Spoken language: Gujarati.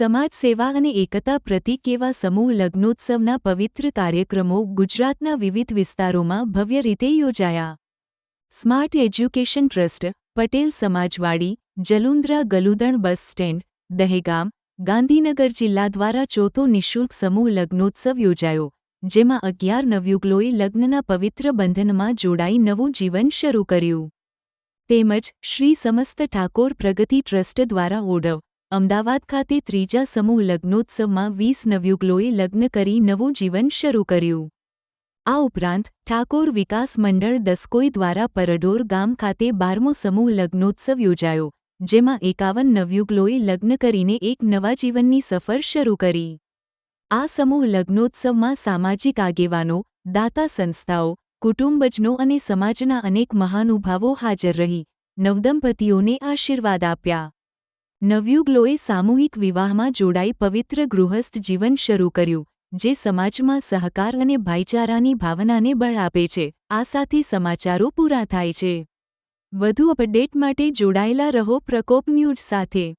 સમાજ સેવા અને એકતા પ્રતીક એવા સમૂહ લગ્નોત્સવના પવિત્ર કાર્યક્રમો ગુજરાતના વિવિધ વિસ્તારોમાં ભવ્ય રીતે યોજાયા. સ્માર્ટ એજ્યુકેશન ટ્રસ્ટ, પટેલ સમાજવાડી જલુંદ્રા ગલુદણ બસ સ્ટેન્ડ, દહેગામ, ગાંધીનગર જિલ્લા દ્વારા ચોથો નિઃશુલ્ક સમૂહ લગ્નોત્સવ યોજાયો, જેમાં અગિયાર નવયુગલોએ લગ્નના પવિત્ર બંધનમાં જોડાઈ નવું જીવન શરૂ કર્યું. તેમજ શ્રી સમસ્ત ઠાકોર પ્રગતિ ટ્રસ્ટ દ્વારા ઓડવ અમદાવાદ ખાતે ત્રીજા સમૂહ લગ્નોત્સવમાં વીસ નવયુગલોએ લગ્ન કરી નવું જીવન શરૂ કર્યું. આ ઉપરાંત, ઠાકોર વિકાસ મંડળ દસકોઈ દ્વારા પરડોર ગામ ખાતે બારમો સમૂહ લગ્નોત્સવ યોજાયો, જેમાં એકાવન નવયુગલોએ લગ્ન કરીને એક નવા જીવનની સફર શરૂ કરી. આ સમૂહ લગ્નોત્સવમાં સામાજિક આગેવાનો, દાતા સંસ્થાઓ, કુટુંબજનો અને સમાજના અનેક મહાનુભાવો હાજર રહી, નવદંપતીઓને આશીર્વાદ આપ્યા. નવયુગલોએ સામૂહિક વિવાહમાં જોડાઈ પવિત્ર ગૃહસ્થ જીવન શરૂ કર્યું, જે સમાજમાં સહકાર અને ભાઈચારાની ભાવનાને બળ આપે છે. આ સાથે સમાચારો પૂરા થાય છે. વધુ અપડેટ માટે જોડાયેલા રહો પ્રકોપ ન્યૂઝ સાથે.